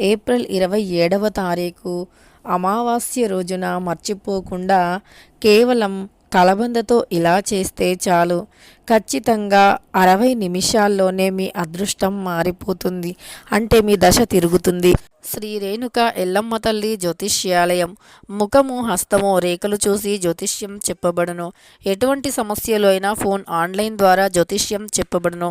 April ఇరవై ఏడవ తారీఖు అమావాస్య రోజున మర్చిపోకుండా కేవలం కలబందతో ఇలా చేస్తే చాలు. ఖచ్చితంగా అరవై నిమిషాల్లోనే మీ అదృష్టం మారిపోతుంది. అంటే మీ దశ తిరుగుతుంది. శ్రీ రేణుక ఎల్లమ్మ తల్లి జ్యోతిష్యాలయం. ముఖము హస్తము రేఖలు చూసి జ్యోతిష్యం చెప్పబడును. ఎటువంటి సమస్యలు అయినా ఫోన్ ఆన్లైన్ ద్వారా జ్యోతిష్యం చెప్పబడును.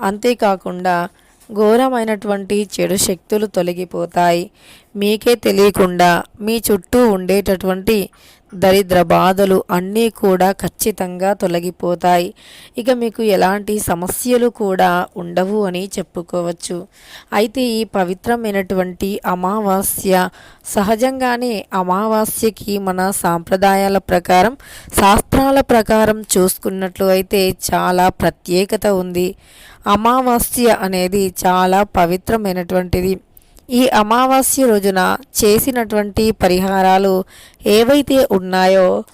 అంతేకాకుండా ఘోరమైనటువంటి చెడు శక్తులు తొలగిపోతాయి. మీకే తెలియకుండా మీ చుట్టూ ఉండేటటువంటి దరిద్ర బాధలు అన్నీ కూడా ఖచ్చితంగా తొలగిపోతాయి. ఇక మీకు ఎలాంటి సమస్యలు కూడా ఉండవు అని చెప్పుకోవచ్చు. అయితే ఈ పవిత్రమైనటువంటి అమావాస్య సహజంగానే అమావాస్యకి మన సాంప్రదాయాల ప్రకారం శాస్త్రాల ప్రకారం చూసుకున్నట్లు అయితే చాలా ప్రత్యేకత ఉంది. అమావాస్య అనేది చాలా పవిత్రమైనటువంటిది. ఈ అమావాస్య రోజున చేసినటువంటి పరిహారాలు ఏవైతే ఉన్నాయో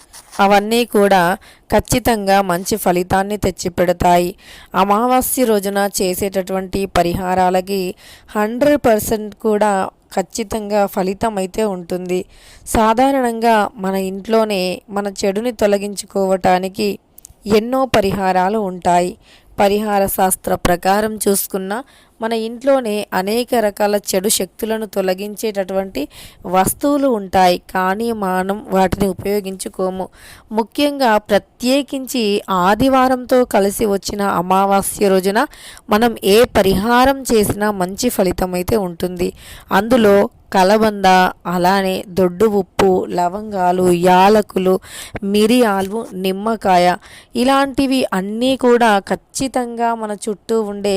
అవన్నీ కూడా ఖచ్చితంగా మంచి ఫలితాన్ని తెచ్చిపెడతాయి. అమావాస్య రోజున చేసేటటువంటి పరిహారాలకి హండ్రెడ్ పర్సెంట్ కూడా ఖచ్చితంగా ఫలితం అయితే ఉంటుంది. సాధారణంగా మన ఇంట్లోనే మన చెడుని తొలగించుకోవటానికి ఎన్నో పరిహారాలు ఉంటాయి. పరిహార శాస్త్ర ప్రకారం చూసుకున్న మన ఇంట్లోనే అనేక రకాల చెడు శక్తులను తొలగించేటటువంటి వస్తువులు ఉంటాయి. కానీ మనం వాటిని ఉపయోగించుకోము. ముఖ్యంగా ప్రతి ప్రత్యేకించి ఆదివారంతో కలిసి వచ్చిన అమావాస్య రోజున మనం ఏ పరిహారం చేసినా మంచి ఫలితం అయితే ఉంటుంది. అందులో కలబంద అలానే దొడ్డు ఉప్పు లవంగాలు యాలకులు మిరియాలు నిమ్మకాయ ఇలాంటివి అన్నీ కూడా ఖచ్చితంగా మన చుట్టూ ఉండే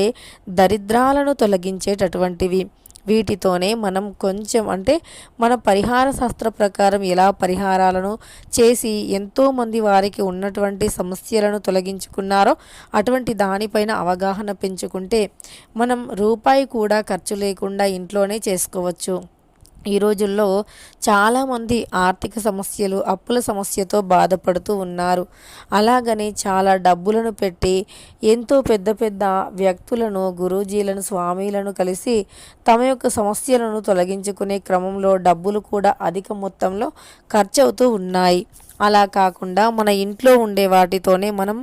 దరిద్రాలను తొలగించేటటువంటివి. వీటితోనే మనం కొంచెం అంటే మన పరిహార శాస్త్ర ప్రకారం ఎలా పరిహారాలను చేసి ఎంతోమంది వారికి ఉన్నటువంటి సమస్యలను తొలగించుకున్నారో అటువంటి దానిపైన అవగాహన పెంచుకుంటే మనం రూపాయి కూడా ఖర్చు లేకుండా ఇంట్లోనే చేసుకోవచ్చు. ఈ రోజుల్లో చాలామంది ఆర్థిక సమస్యలు అప్పుల సమస్యతో బాధపడుతూ ఉన్నారు. అలాగని చాలా డబ్బులను పెట్టి ఎంతో పెద్ద పెద్ద వ్యక్తులను గురూజీలను స్వామీలను కలిసి తమ యొక్క సమస్యలను తొలగించుకునే క్రమంలో డబ్బులు కూడా అధిక మొత్తంలో ఖర్చవుతూ ఉన్నాయి. అలా కాకుండా మన ఇంట్లో ఉండే వాటితోనే మనం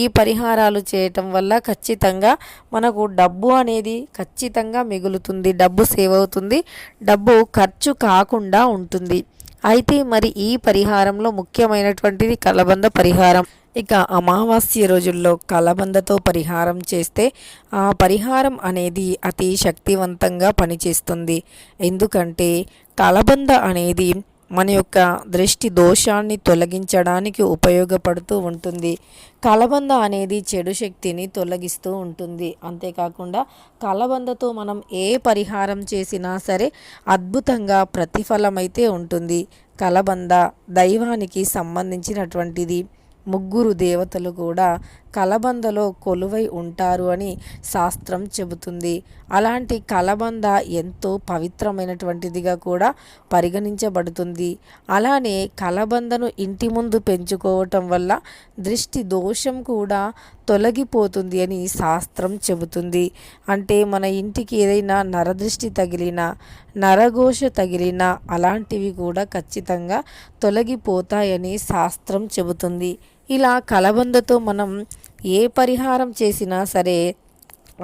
ఈ పరిహారాలు చేయటం వల్ల ఖచ్చితంగా మనకు డబ్బు అనేది ఖచ్చితంగా మిగులుతుంది డబ్బు సేవ్ అవుతుంది డబ్బు ఖర్చు కాకుండా ఉంటుంది. అయితే మరి ఈ పరిహారంలో ముఖ్యమైనటువంటిది కలబంద పరిహారం. ఇక అమావాస్య రోజుల్లో కలబందతో పరిహారం చేస్తే ఆ పరిహారం అనేది అతి శక్తివంతంగా పనిచేస్తుంది. ఎందుకంటే కలబంద అనేది మన యొక్క దృష్టి దోషాన్ని తొలగించడానికి ఉపయోగపడుతూ ఉంటుంది. కలబంద అనేది చెడు శక్తిని తొలగిస్తూ ఉంటుంది. అంతేకాకుండా కలబందతో మనం ఏ పరిహారం చేసినా సరే అద్భుతంగా ప్రతిఫలమైతే ఉంటుంది. కలబంద దైవానికి సంబంధించినటువంటిది. ముగ్గురు దేవతలు కూడా కలబందలో కొలువై ఉంటారు అని శాస్త్రం చెబుతుంది. అలాంటి కలబంద ఎంతో పవిత్రమైనటువంటిదిగా కూడా పరిగణించబడుతుంది. అలానే కలబందను ఇంటి ముందు పెంచుకోవటం వల్ల దృష్టి దోషం కూడా తొలగిపోతుంది అని శాస్త్రం చెబుతుంది. అంటే మన ఇంటికి ఏదైనా నరదృష్టి తగిలినా నరఘోష తగిలినా అలాంటివి కూడా ఖచ్చితంగా తొలగిపోతాయని శాస్త్రం చెబుతుంది. ఇలా కలబందతో మనం ఏ పరిహారం చేసినా సరే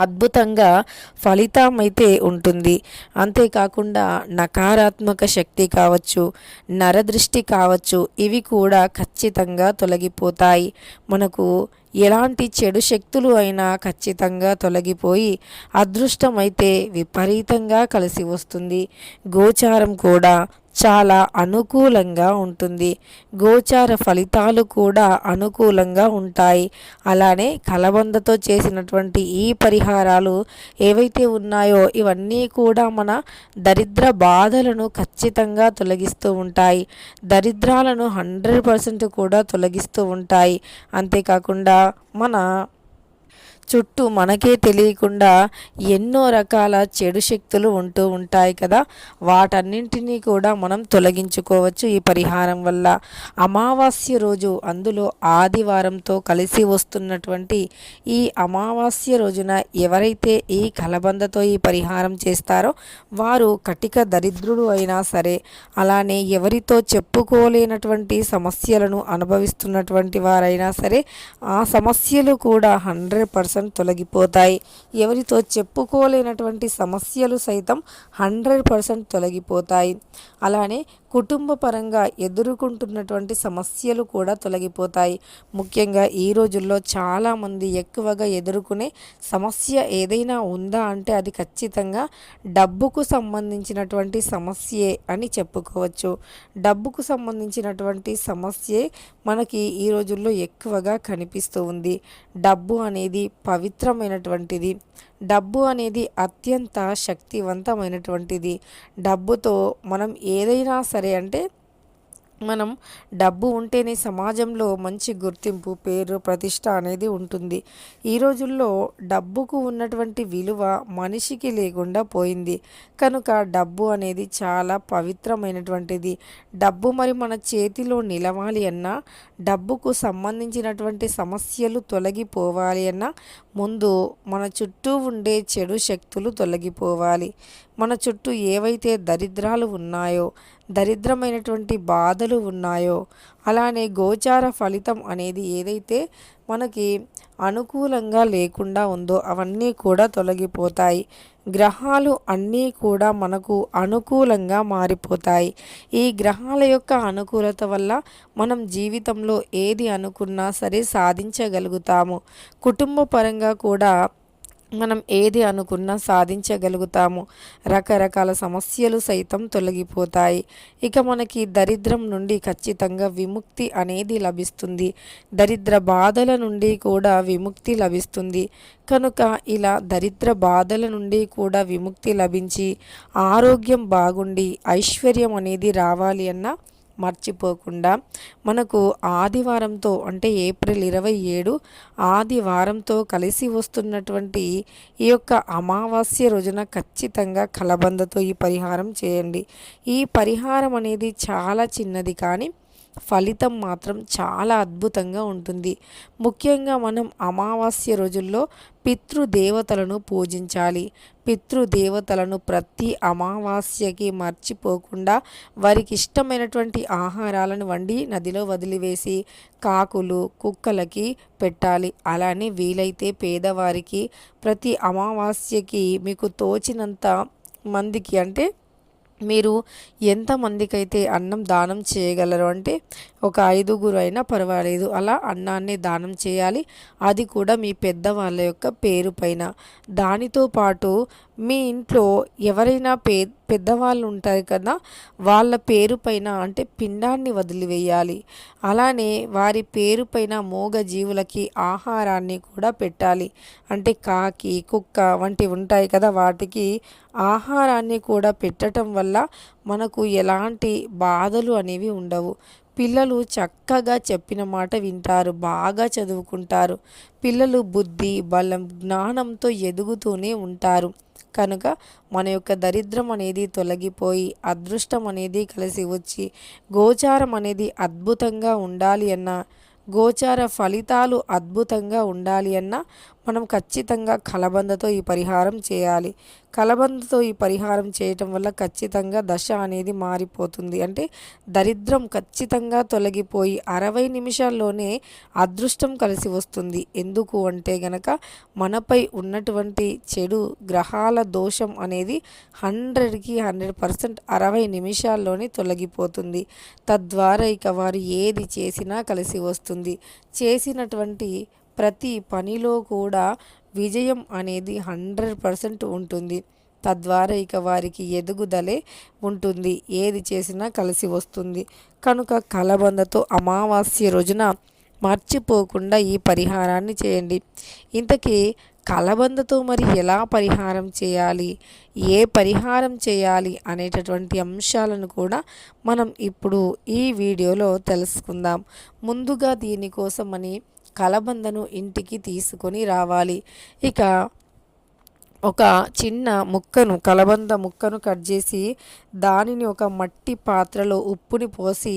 అద్భుతంగా ఫలితం అయితే ఉంటుంది. అంతేకాకుండా నకారాత్మక శక్తి కావచ్చు నరదృష్టి కావచ్చు ఇవి కూడా ఖచ్చితంగా తొలగిపోతాయి. మనకు ఎలాంటి చెడు శక్తులు అయినా ఖచ్చితంగా తొలగిపోయి అదృష్టం అయితే విపరీతంగా కలిసి వస్తుంది. గోచారం కూడా చాలా అనుకూలంగా ఉంటుంది. గోచార ఫలితాలు కూడా అనుకూలంగా ఉంటాయి. అలానే కలబందతో చేసినటువంటి ఈ పరిహారాలు ఏవైతే ఉన్నాయో ఇవన్నీ కూడా మన దరిద్ర బాధలను ఖచ్చితంగా తొలగిస్తూ ఉంటాయి. దరిద్రాలను హండ్రెడ్ పర్సెంట్ కూడా తొలగిస్తూ ఉంటాయి. అంతేకాకుండా మన చుట్టూ మనకే తెలియకుండా ఎన్నో రకాల చెడు శక్తులు ఉంటూ ఉంటాయి కదా. వాటన్నింటినీ కూడా మనం తొలగించుకోవచ్చు ఈ పరిహారం వల్ల. అమావాస్య రోజు అందులో ఆదివారంతో కలిసి వస్తున్నటువంటి ఈ అమావాస్య రోజున ఎవరైతే ఈ కలబందతో ఈ పరిహారం చేస్తారో వారు కటిక దరిద్రుడు అయినా సరే అలానే ఎవరితో చెప్పుకోలేనటువంటి సమస్యలను అనుభవిస్తున్నటువంటి వారైనా సరే ఆ సమస్యలు కూడా హండ్రెడ్ పర్సెంట్ పర్సెంట్ తొలగిపోతాయి. ఎవరితో చెప్పుకోలేనటువంటి సమస్యలు సైతం హండ్రెడ్ పర్సెంట్ తొలగిపోతాయి. అలానే కుటుంబ పరంగా ఎదుర్కొంటున్నటువంటి సమస్యలు కూడా తొలగిపోతాయి. ముఖ్యంగా ఈ రోజుల్లో చాలామంది ఎక్కువగా ఎదుర్కొనే సమస్య ఏదైనా ఉందా అంటే అది ఖచ్చితంగా డబ్బుకు సంబంధించినటువంటి సమస్యే అని చెప్పుకోవచ్చు. డబ్బుకు సంబంధించినటువంటి సమస్యే మనకి ఈ రోజుల్లో ఎక్కువగా కనిపిస్తూ ఉంది. డబ్బు అనేది పవిత్రమైనటువంటిది. డబ్బు అనేది అత్యంత శక్తివంతమైనటువంటిది. డబ్బుతో మనం ఏదైనా సరే అంటే మనం డబ్బు ఉంటేనే సమాజంలో మంచి గుర్తింపు పేరు ప్రతిష్ట అనేది ఉంటుంది. ఈ రోజుల్లో డబ్బుకు ఉన్నటువంటి విలువ మనిషికి లేకుండా పోయింది. కనుక డబ్బు అనేది చాలా పవిత్రమైనటువంటిది. డబ్బు మరి మన చేతిలో నిలవాలి అన్నా డబ్బుకు సంబంధించినటువంటి సమస్యలు తొలగిపోవాలి అన్నా ముందు మన చుట్టూ ఉండే చెడు శక్తులు తొలగిపోవాలి. మన చుట్టూ ఏవైతే దరిద్రాలు ఉన్నాయో దరిద్రమైనటువంటి బాధలు ఉన్నాయో అలానే గోచార ఫలితం అనేది ఏదైతే మనకి అనుకూలంగా లేకుండా ఉందో అవన్నీ కూడా తొలగిపోతాయి. గ్రహాలు అన్నీ కూడా మనకు అనుకూలంగా మారిపోతాయి. ఈ గ్రహాల యొక్క అనుకూలత వల్ల మనం జీవితంలో ఏది అనుకున్నా సరే సాధించగలుగుతాము. కుటుంబ పరంగా కూడా మనం ఏది అనుకున్నా సాధించగలుగుతాము. రకరకాల సమస్యలు సైతం తొలగిపోతాయి. ఇక మనకి దరిద్రం నుండి ఖచ్చితంగా విముక్తి అనేది లభిస్తుంది. దరిద్ర బాధల నుండి కూడా విముక్తి లభిస్తుంది. కనుక ఇలా దరిద్ర బాధల నుండి కూడా విముక్తి లభించి ఆరోగ్యం బాగుండి ఐశ్వర్యం అనేది రావాలి అన్న మర్చిపోకుండా మనకు ఆదివారంతో అంటే ఏప్రిల్ ఇరవై ఏడు ఆదివారంతో కలిసి వస్తున్నటువంటి ఈ యొక్క అమావాస్య రోజున ఖచ్చితంగా కలబందతో ఈ పరిహారం చేయండి. ఈ పరిహారం అనేది చాలా చిన్నది కానీ ఫలితం మాత్రం చాలా అద్భుతంగా ఉంటుంది. ముఖ్యంగా మనం అమావాస్య రోజుల్లో పితృదేవతలను పూజించాలి. పితృదేవతలను ప్రతి అమావాస్యకి మర్చిపోకుండా వారికి ఇష్టమైనటువంటి ఆహారాలను వండి నదిలో వదిలివేసి కాకులు కుక్కలకి పెట్టాలి. అలానే వీలైతే పేదవారికి ప్రతి అమావాస్యకి మీకు తోచినంత మందికి అంటే మీరు ఎంతమందికైతే అన్నం దానం చేయగలరు అంటే ఒక ఐదుగురు అయినా పర్వాలేదు అలా అన్నాన్ని దానం చేయాలి. అది కూడా మీ పెద్దవాళ్ళ యొక్క పేరు పైన. దానితో పాటు మీ ఇంట్లో ఎవరైనా పే పెద్దవాళ్ళు ఉంటారు కదా వాళ్ళ పేరు పైన అంటే పిండాన్ని వదిలివేయాలి. అలానే వారి పేరు పైన మూగ జీవులకి ఆహారాన్ని కూడా పెట్టాలి. అంటే కాకి కుక్క వంటివి ఉంటాయి కదా వాటికి ఆహారాన్ని కూడా పెట్టడం వల్ల మనకు ఎలాంటి బాధలు అనేవి ఉండవు. పిల్లలు చక్కగా చెప్పిన మాట వింటారు బాగా చదువుకుంటారు. పిల్లలు బుద్ధి బలం జ్ఞానంతో ఎదుగుతూనే ఉంటారు. కనుక మన యొక్క దరిద్రం అనేది తొలగిపోయి అదృష్టం అనేది కలిసి వచ్చి గోచారం అనేది అద్భుతంగా ఉండాలి అన్న గోచార ఫలితాలు అద్భుతంగా ఉండాలి అన్న మనం ఖచ్చితంగా కలబందతో ఈ పరిహారం చేయాలి. కలబందతో ఈ పరిహారం చేయటం వల్ల ఖచ్చితంగా దశ అనేది మారిపోతుంది. అంటే దరిద్రం ఖచ్చితంగా తొలగిపోయి అరవై నిమిషాల్లోనే అదృష్టం కలిసి వస్తుంది. ఎందుకు అంటే గనక మనపై ఉన్నటువంటి చెడు గ్రహాల దోషం అనేది హండ్రెడ్కి హండ్రెడ్ పర్సెంట్ అరవై నిమిషాల్లోనే తొలగిపోతుంది. తద్వారా ఇక వారు ఏది చేసినా కలిసి వస్తుంది. చేసినటువంటి ప్రతి పనిలో కూడా విజయం అనేది హండ్రెడ్ పర్సెంట్ ఉంటుంది. తద్వారా ఇక వారికి ఎదుగుదలే ఉంటుంది. ఏది చేసినా కలిసి వస్తుంది. కనుక కలబందతో అమావాస్య రోజున మర్చిపోకుండా ఈ పరిహారాన్ని చేయండి. ఇంతకీ కలబందతో మరి ఎలా పరిహారం చేయాలి? ఏ పరిహారం చేయాలి? అనేటటువంటి అంశాలను కూడా మనం ఇప్పుడు ఈ వీడియోలో తెలుసుకుందాం. ముందుగా దీనికోసమని కలబందను ఇంటికి తీసుకొని రావాలి. ఇక ఒక చిన్న ముక్కను కలబంద ముక్కను కట్ చేసి దానిని ఒక మట్టి పాత్రలో ఉప్పుని పోసి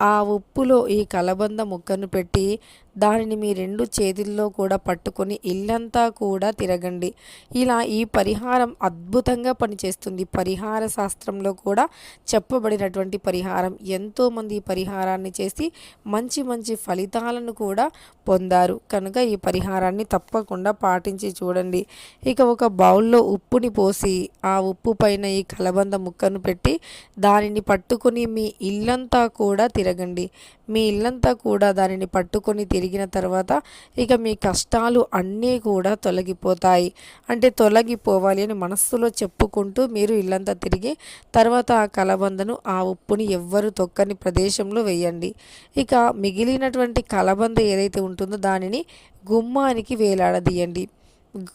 ఆ ఉప్పులో ఈ కలబంద ముక్కను పెట్టి దానిని మీ రెండు చేతుల్లో కూడా పట్టుకొని ఇల్లంతా కూడా తిరగండి. ఇలా ఈ పరిహారం అద్భుతంగా పనిచేస్తుంది. పరిహార శాస్త్రంలో కూడా చెప్పబడినటువంటి పరిహారం. ఎంతోమంది ఈ పరిహారాన్ని చేసి మంచి మంచి ఫలితాలను కూడా పొందారు. కనుక ఈ పరిహారాన్ని తప్పకుండా పాటించి చూడండి. ఇక ఒక బౌల్లో ఉప్పుని పోసి ఆ ఉప్పు పైన ఈ కలబంద ముక్కను పెట్టి దానిని పట్టుకొని మీ ఇల్లంతా కూడా తిరగండి. మీ ఇల్లంతా కూడా దానిని పట్టుకొని తిరిగిన తర్వాత ఇక మీ కష్టాలు అన్నీ కూడా తొలగిపోతాయి. అంటే తొలగిపోవాలి అని మనస్సులో చెప్పుకుంటూ మీరు ఇల్లంతా తిరిగి తర్వాత ఆ కలబందను ఆ ఉప్పుని ఎవ్వరు తొక్కని ప్రదేశంలో వేయండి. ఇక మిగిలినటువంటి కలబంద ఏదైతే ఉంటుందో దానిని గుమ్మానికి వేలాడదీయండి.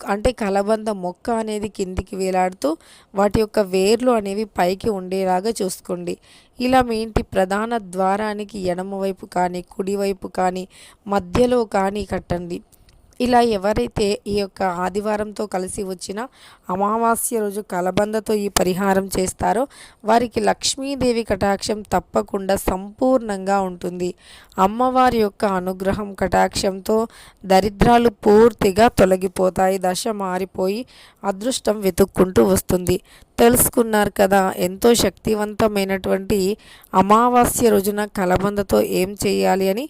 అంటే కలబంద మొక్క అనేది కిందికి వేలాడుతూ వాటి యొక్క వేర్లు అనేవి పైకి ఉండేలాగా చూసుకోండి. ఇలా మీ ఇంటి ప్రధాన ద్వారానికి ఎడమవైపు కానీ కుడివైపు కానీ మధ్యలో కానీ కట్టండి. ఇలా ఎవరైతే ఈ యొక్క ఆదివారంతో కలిసి వచ్చిన అమావాస్య రోజు కలబందతో ఈ పరిహారం చేస్తారో వారికి లక్ష్మీదేవి కటాక్షం తప్పకుండా సంపూర్ణంగా ఉంటుంది. అమ్మవారి యొక్క అనుగ్రహం కటాక్షంతో దరిద్రాలు పూర్తిగా తొలగిపోతాయి. దశ మారిపోయి అదృష్టం వెతుక్కుంటూ వస్తుంది. తెలుసుకున్నారు కదా ఎంతో శక్తివంతమైనటువంటి అమావాస్య రోజున కలబందతో ఏం చేయాలి అని